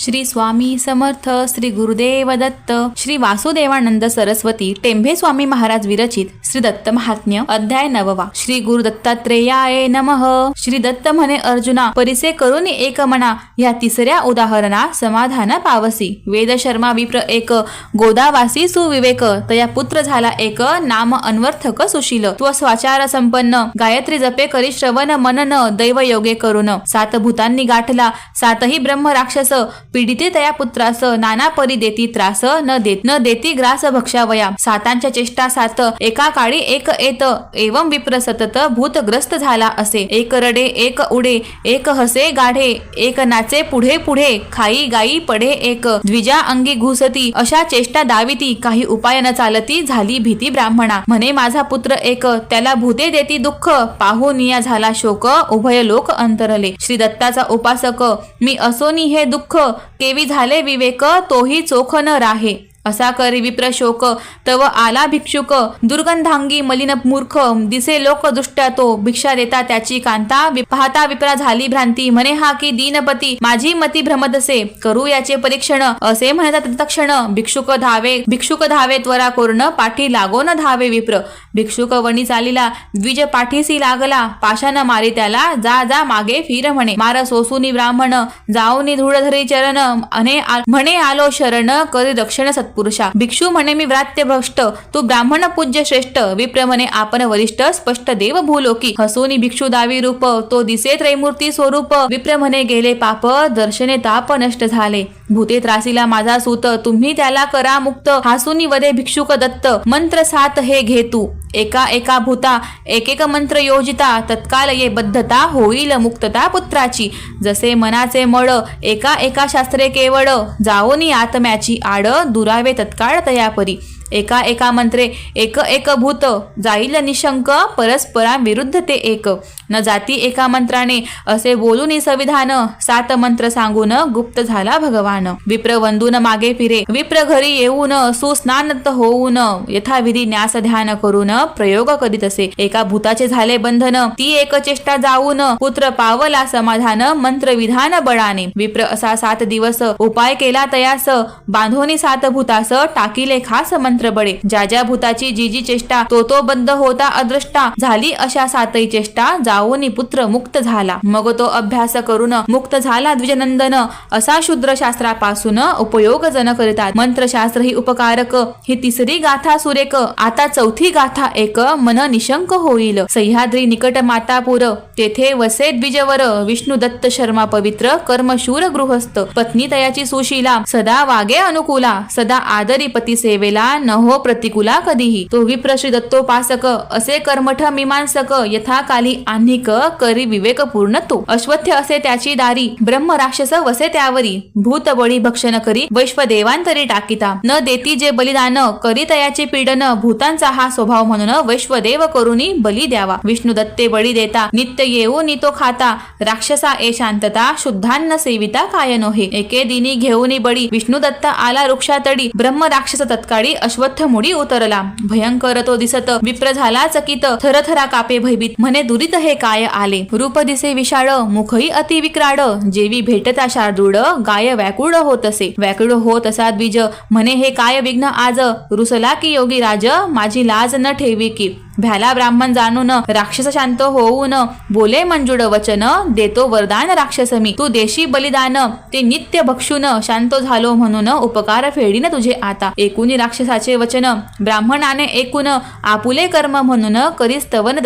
श्री स्वामी समर्थ श्री गुरुदेव दत्त श्री वासुदेवानंद सरस्वती टेंभे स्वामी महाराज विरचित श्री दत्त महात्म्य अध्याय नववा. श्री गुरु दत्तात्रेयाय नमः. श्री दत्त म्हणे अर्जुना परिसे करून एक मना. या तिसऱ्या उदाहरणा समाधान पावसी. वेद शर्मा विप्र एक गोदावासी सुविवेक. तया पुत्र झाला एक नाम अन्वर्थक सुशील. त्व स्वाचार संपन्न. गायत्री जपे करी श्रवण मनन. दैव योगे करून सात भूतांनी गाठला. सातही ब्रह्म राक्षस. पीडिते तया पुत्रास नाना परी देती त्रास न देत न देती ग्रास भक्षावया. सातांच्या चेष्टा सात एका काळी एक येत एवम विप्र सतत भूतग्रस्त झाला असे. एक रडे एक उडे एक हसे गाढे एक नाचे पुढे पुढे खाई गाई पडे एक. द्विजा अंगी घुसती अशा चेष्टा दाविती काही उपाय न चालती झाली भीती ब्राह्मणा. म्हणे माझा पुत्र एक त्याला भूते देती दुःख पाहुनिया झाला शोक उभय लोक अंतरले. श्री दत्ताचा उपासक मी असोनी हे दुःख केवी झाले विवेक तोही चोख न राहे. असा करी विप्र शोक तव आला भिक्षुक. दुर्गंधांगी मलिन मूर्ख दिसे लोक दुष्ट्या तो भिक्षा देता त्याची कांता पाहता विप्रा झाली भ्रांती. म्हणे हा की दीनपती माझी मती भ्रमदसे. करू याचे परीक्षण असे म्हणतात तत्क्षण. भिक्षुक धावे भिक्षुक धावे त्वरा कोरण पाठी लागोन धावे विप्र. भिक्षुक वणी चालिला द्विज पाठीसी लागला. पाशान मारी त्याला जा जा मागे फिर म्हणे. मार सोसुनी ब्राह्मण जाऊनी धूळधरी चरण. अने म्हणे आलो शरण करी सत्य सत्पुरुषा भिक्षू म्हणे मी व्रात्य भ्रष्ट तू ब्राह्मण पूज्य श्रेष्ठ विप्र म्हणे आपण वरिष्ठ स्पष्ट देव भूलोकी. हसूनी भिक्षू दावी रूप तो दिसे त्रैमूर्ती स्वरूप. विप्र म्हणे गेले पाप दर्शने ताप नष्ट झाले. भूते त्रासीला माझा सूत तुम्ही त्याला करा मुक्त. हासुनी वदे भिक्षुक दत्त मंत्र सात हे घे तू. एका एका भूता एकेक मंत्र योजिता तत्काल ये बद्धता होईल मुक्तता पुत्राची. जसे मनाचे मळ एका एका शास्त्रे केवळ. जाओनी आत्म्याची आड दुरा दुरावे तत्काळ तयापरी एका एका मंत्रे एक एक भूत जाईल निशंक परस्परा विरुद्ध ते एक. न जाती एका मंत्राने असे बोलून संविधान. सात मंत्र सांगून गुप्त झाला भगवान. विप्र वंदून मागे फिरे विप्र घरी येऊन सुस्नानत होऊन यथाविधी न्यास ध्यान करून प्रयोग करीत असे. एका भूताचे झाले बंधन ती एक चेष्टा जाऊन पुत्र पावला समाधान मंत्र विधान बळाने. विप्र असा सात दिवस उपाय केला तयास बांधोनी सात भूतास टाकीले खास मंत्र मंत्र बळे ज्या ज्या भूताची जी जी चेष्टा तो तो बंद होता अदृष्टा झाली अशा सातही चेष्टा जाऊनी पुत्र मुक्त झाला. मग तो अभ्यास करून मुक्त झाला द्विजनंदन. असा शूद्र शास्त्रापासून उपयोग जन करीतात. मंत्रशास्त्र ही उपकारक ही तिसरी गाथा सुरेक आता चौथी गाथा एक मन निशंक होईल. सह्याद्री निकट मातापूर. तेथे वसे द्विजवर. विष्णू दत्त शर्मा पवित्र कर्मशूर गृहस्थ. पत्नी तयाची सुशीला सदा वागे अनुकूला. सदा आदरी पती सेवेला न हो प्रतिकूला कधीही. तो विप्र दत्तोपासक असे कर्मठ मीमांसक यथाकाली आन्हिक करी विवेक पूर्ण तो. अश्वथ्य असे त्याची दारी ब्रह्म राक्षस वसे त्यावरी. भूत बळी भक्षण करी वैश्वदेवांतरी टाकिता. न देती जे बलिदान करी तयाचे पीडन भूतांचा हा स्वभाव म्हणून वैश्वदेव करुणी बली द्यावा. विष्णू दत्ते बळी देता नित्य येऊ नि तो खाता. राक्षसा ए शांतता शुद्धान्न सेविता काय नोहे एके दिनी घेऊनी बळी विष्णू दत्त आला वृक्षातडी. ब्रह्म राक्षस तत्काळी अश्वत्थ मुडी उतरला. भयंकर तो दिसत विप्र झाला चकित. थरथरा कापे भयभीत. म्हणे दुरित हे काय आले? रूप दिसे विशाळ मुखही अति विक्राड जेवी भेटता शार्दूड गाय व्याकुळ होत असे. व्याकुळ होत असा द्विज. म्हणे हे काय विघ्न आज? रुसला की योगी राज? माझी लाज न ठेवी की. भ्याला ब्राह्मण जाणून राक्षस शांत होऊन बोले मंजुड वचन देतो वरदान राक्षस मी तू देशी बलिदान ते नित्य भक्षून शांत झालो म्हणून उपकार फेडीन तुझे आता. एकूणी राक्षसाचे वचन ब्राह्मणाने एकूण आपुले कर्म म्हणून करी स्तवन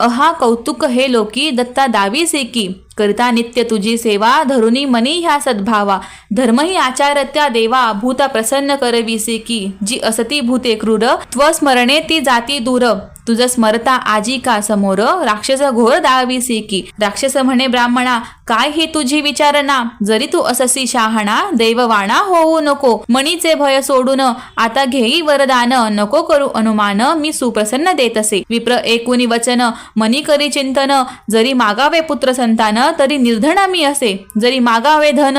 अहा कौतुक हे लोकी दत्ता दावी सेकी करता नित्य तुझी सेवा धरुनी मनी ह्या सद्भावा. धर्मही आचारत्या देवा भूता प्रसन्न करविसे की जी असती भूते क्रूर त्वस्मरणे ती जाती दूर. तुझ स्मरता आजी का समोर? राक्षस घोर दाविसे की राक्षस म्हणे ब्राह्मणा काय ही तुझी विचारणा? जरी तू अससी शहाणा दैववाणा होऊ नको. मणीचे भय सोडून आता घेई वरदान. नको करू अनुमान मी सुप्रसन्न देत असे. विप्र एकूणी वचन मनी करी चिंतन. जरी मागावे पुत्र संतान तरी निर्धन मी असे. जरी मागावे धन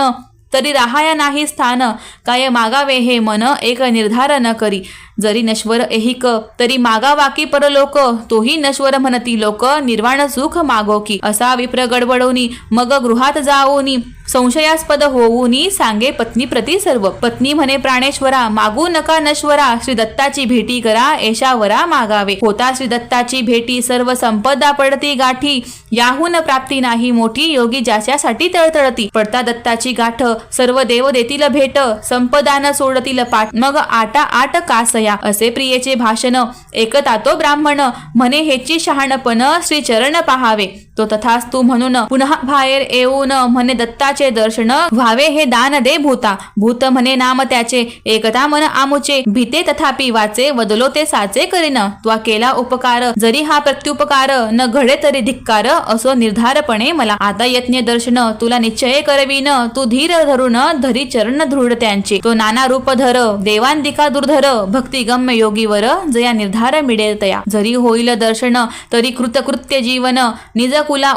तरी राहाया नाही स्थान. काय मागावे हे मन एक निर्धार न करी. जरी नश्वर एहिक तरी मागा वाकी परलोक तोही नश्वर म्हणती लोक निर्वाण सुख मागो की असा विप्र गडबडवनी मग गृहात जाओनी संशयास्पद होऊनी सांगे पत्नी प्रती सर्व. पत्नी म्हणे प्राणेश्वरा मागू नका नश्वरा श्री दत्ताची भेटी करा एशावरा मागावे. होता श्री दत्ताची भेटी सर्व संपदा पडती गाठी याहून प्राप्ती नाही मोठी योगी ज्याच्यासाठी तळतळती. पडता दत्ताची गाठ सर्व देव देतील भेट संपदान सोडतील पाठ. मग आटा आट कासया असे प्रियेचे भाषण एकता तो ब्राह्मण. म्हणे हेची शहाणपण श्री चरण पाहावे. तो तू म्हणून पुन्हा बाहेर येऊन म्हणे दत्ताचे दर्शन व्हावे हे दान दे भूता. भूत म्हणे नाम त्याचे. एकता मन आमुचे. भीते तथापि वाचे. वदलो ते साचे करीन. त्वा केला उपकार. जरी हा प्रत्युपकार न घडे तरी धिक्कार. असो निर्धारपणे मला. आता यज्ञ दर्शन तुला निश्चय करवीन. तू धीर धरून धरी चरण दृढ त्यांचे. तो नाना रूप धर देवांदिका दुर्धर भक्ती गम्य योगीवर जया निर्धार मिळेलतया जरी होईल दर्शन तरी कृतकृत्य जीवन निज कुला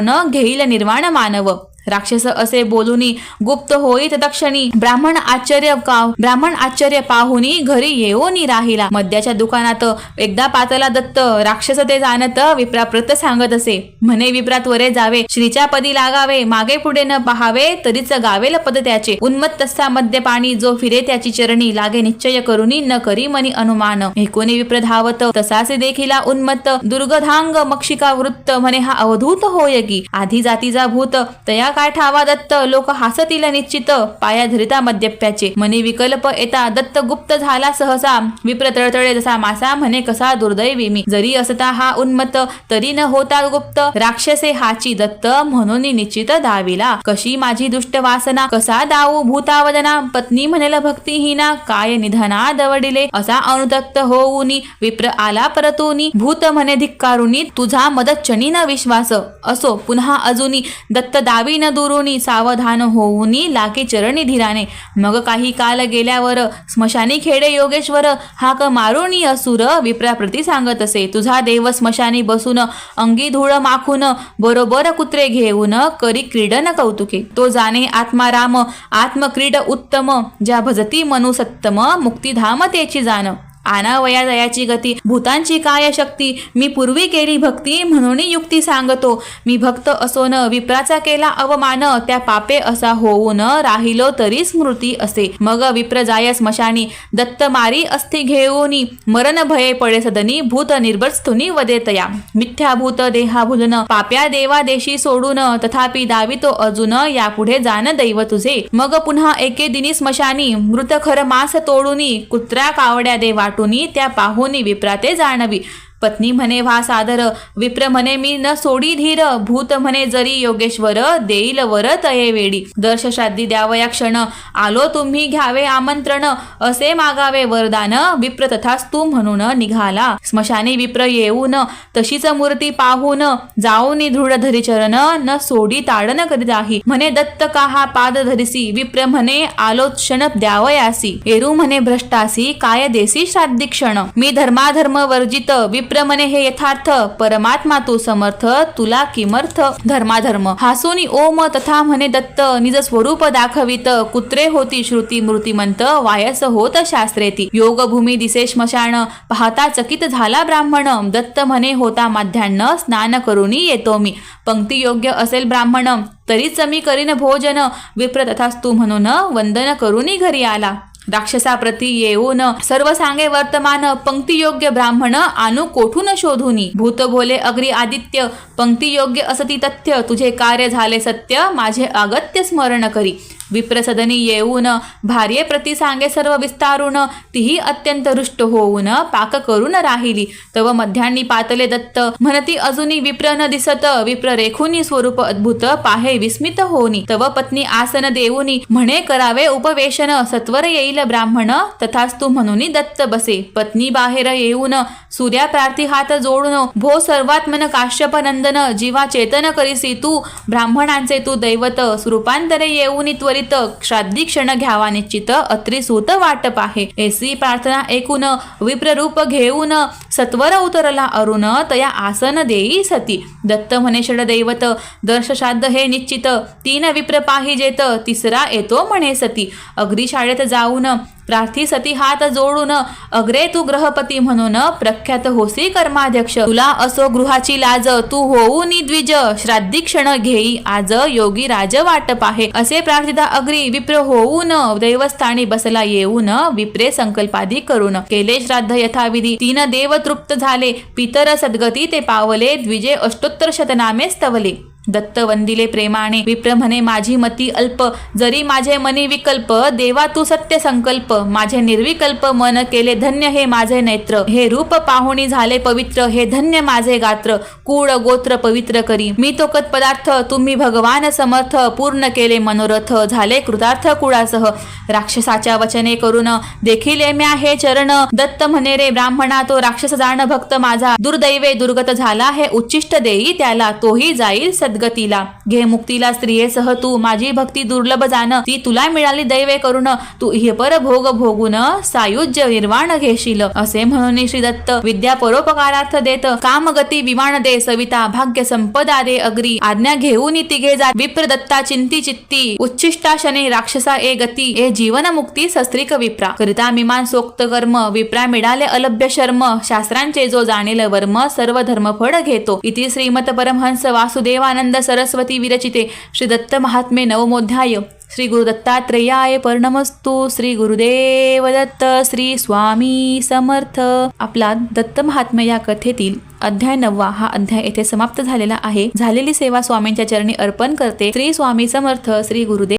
न घेईल निर्वाण मानव. राक्षस असे बोलूनी गुप्त होईत दक्षिणी. ब्राह्मण आश्चर्य ब्राह्मण आश्चर्य पाहुनी घरी येऊनी राहिला. मद्याच्या दुकानात एकदा पातला दत्त राक्षस ते जाणत विप्राप्रत सांगत असे. म्हणे विप्रात वरे जावे. श्रीच्या पदी लागावे. मागे पुढे न पहावे. तरीच गावेल पद त्याचे. उन्मत्त तसा मद्य पाणी जो फिरे त्याची चरणी. लागे निश्चय करुनी न करी मनी अनुमान. एकोणी विप्र धावत तसासे देखिला उन्मत्त. दुर्गधांग मक्षिका वृत्त. म्हणे हा अवधूत होय की? आधी जातीचा भूत. तया काय ठावा दत्त. लोक हसतील निश्चित पाया धरिता मद्यप्याचे. म्हणे विकल्प येता. दत्त गुप्त झाला सहसा. विप्र तळतळे जसा मासा म्हणे कसा दुर्दैवी मी. जरी असता हा उन्मत तरी न होता गुप्त. राक्षसे हाची दत्त म्हणून निश्चित दाविला. कशी माझी दुष्ट वासना? कसा दाऊ भूतावदना? पत्नी म्हणेल भक्तिहीना काय निधना दवडिले? असा अनुदत्त होऊनी. विप्र आला परतूनी. भूत म्हणे धिक्कारुनी. तुझा मदत चणी न विश्वास. असो पुन्हा अजूनी. दत्त दावी न दुरुनी सावधान होऊनी लागे चरणी धीराने. मग काही काल गेल्यावर स्मशानी खेडे योगेश्वर हाक मारुनी असुर विप्राप्रती सांगत असे तुझा देव स्मशानी बसून अंगी धूळ माखून बरोबर कुत्रे घेऊन करी क्रीडन कौतुके. तो जाणे आत्माराम आत्मक्रीड उत्तम ज्या भजती मनुसत्तम मुक्तिधाम तेची जाण. आनावया दयाची गती भूतांची काय शक्ती मी पूर्वी केली भक्ती म्हणून युक्ती सांगतो. मी भक्त असोन विप्राचा केला अवमान त्या पापे असा होऊन राहिलो तरी स्मृती असे. मग विप्र जाय स्मशानी दत्त मारी अस्थि घेऊनी मरण भये पडे सदनी भूत निर्बत्स्थुनी वदेतया मिथ्या भूत देहा भुलन पाप्या देवा देशी सोडून तथापि दावितो अजून यापुढे जाण दैव तुझे. मग पुन्हा एके दिनी स्मशानी मृत खर मास तोडूनी कुत्र्या कावड्या देवा वाटूनी त्या पाहुनी विप्राते जाणवी. पत्नी म्हणे वा सादर विप्र म्हणे मी न सोडी धीर भूत म्हणे जरी योगेश्वर देईल वर तये वेडी. दर्श श्राद्धी द्यावया क्षण. आलो तुम्ही घ्यावे आमंत्रण. असे मागावे वरदान. विप्र तथास्तू म्हणून निघाला. स्मशाने विप्र येऊन तशीच मूर्ती पाहून जाऊनी दृढ धरीचरण. न सोडी ताडन करीत आहे म्हणे दत्त का हा पाद धरिसी. विप्र म्हणे आलो क्षण द्यावयासी. एरू म्हणे भ्रष्टासी. काय देसी श्राद्धी क्षण. मी धर्माधर्म वर्जित. विप्र म्हणे हे यथार्थ परमात्मा तो समर्थ तुला किमर्थ धर्माधर्म. हासोनी ओम तथा म्हणे दत्त निज स्वरूप दाखवित कुत्रे होती श्रुती मूर्तिमंत वायस होत शास्त्रेती. योगभूमी दिसे श्मशान पाहता चकित झाला ब्राह्मण दत्त म्हणे होता माध्यान्न स्नान करूनी येतो मी. पंक्ती योग्य असेल ब्राह्मण तरीच मी करीन भोजन. विप्र तथास्तू म्हणून वंदन करूनी घरी आला. राक्षसाप्रती येऊन सर्व सांगे वर्तमान पंक्तियोग्य ब्राह्मण आणू कोठून शोधुनी? भूतभोले अग्री आदित्य पंक्तियोग्य असती तथ्य तुझे कार्य झाले सत्य माझे अगत्य स्मरण करी. विप्रसदनी येऊन भार्ये प्रति सांगे सर्व विस्तारून तीही अत्यंत रुष्ट होऊन पाक करून राहिली. तव मध्यान्नी पातले दत्त म्हणती अजूनही विप्र न दिसत विप्र रेखुनी स्वरूप अद्भुत पाहे विस्मित होनी तव पत्नी आसन देऊनी म्हणे करावे उपवेशन सत्वर येईल ब्राह्मण तथास्तु म्हणून दत्त बसे पत्नी बाहेर येऊन सूर्या प्रार्थी हात जोडून भो सर्वात्मन काश्यप नंदन जीवा चेतन करीसी तू. ब्राह्मणांचे तू दैवत स्वरूपांतरे येऊनी त्वरित श्राद्धी क्षण घ्यावा निश्चित अत्रिसूत वाटप आहे. एसी प्रार्थना ऐकून विप्ररूप घेऊन सत्वर उतरला अरुण तया आसन देई सती. दत्त म्हणे षडदैवत दर्श श्राद्ध हे निश्चित तीन विप्र पाहिजेत तिसरा येतो म्हणे सती. अग्री शाळेत जाऊन प्रार्थी सती हात जोडून अग्रे तू ग्रहपती म्हणून प्रख्यात होसी कर्माध्यक्ष. तुला असो गृहाची लाज तू होऊ द्विज. श्राद्धी क्षण घेई आज योगी राज वाटप आहे असे प्रार्थिता अग्री विप्र होऊन देवस्थानी बसला येऊन विप्रे संकल्पादी करून. केले श्राद्ध यथाविधी तीन देव तृप्त झाले. पितर सद्गती ते पावले द्विजे अष्टोत्तर शतनामे स्तवले. दत्त वंदिले प्रेमाने विप्र म्हणे माझी मती अल्प जरी माझे मनी विकल्प देवा तू सत्य संकल्प माझे निर्विकल्प मन केले धन्य हे माझे नेत्र हे रूप पाहुणी झाले पवित्र हे धन्य माझे गात्र कूळ गोत्र पवित्र करी. मी तो कत पदार्थ तुम्ही भगवान समर्थ पूर्ण केले मनोरथ झाले कृतार्थ कुळासह. राक्षसाच्या वचने करून देखील म्या हे चरण. दत्त म्हणे रे ब्राह्मणा तो राक्षस जाण भक्त माझा. दुर्दैवे दुर्गत झाला हे उच्चिष्ट देई त्याला तोही जाईल सद्गतीला. घे मुक्तीला स्त्रियेसह तू माझी भक्ती दुर्लभ जाण ती तुला मिळाली दैवे करून तू पर भोग भोगून सायुज्य निर्वाण घेशील असे म्हणून श्री दत्त विद्या परोपकारार्थ देत कामगती विमान दे सविता भाग्य संपदा दे अग्री. आज्ञा घेऊन तिघे जा विप्र दत्ता चिंती चित्ती. उच्चिष्टा शने राक्षसा ए गती ए जीवन मुक्ती सस्त्रिक विप्रा. करिता मिमान सोक्त कर्म विप्रा मिळाले अलभ्य शर्म. शास्त्रांचे जो जाणेल वर्म सर्व धर्मफळ घेतो. इति श्रीमत परमहंस वासुदेवानंद सरस्वती विरचिते. श्री दत्त महात्मे नवमोध्याय. श्री गुरुदत्तात्रेयाय पर्णमस्तु. श्री गुरुदेव दत्त. श्री स्वामी समर्थ. आपला दत्त महात्म्य या कथेतील अध्याय नववा हा अध्याय येथे समाप्त झालेला आहे. झालेली सेवा स्वामींच्या चरणी अर्पण करते. श्री स्वामी समर्थ. श्री गुरुदेव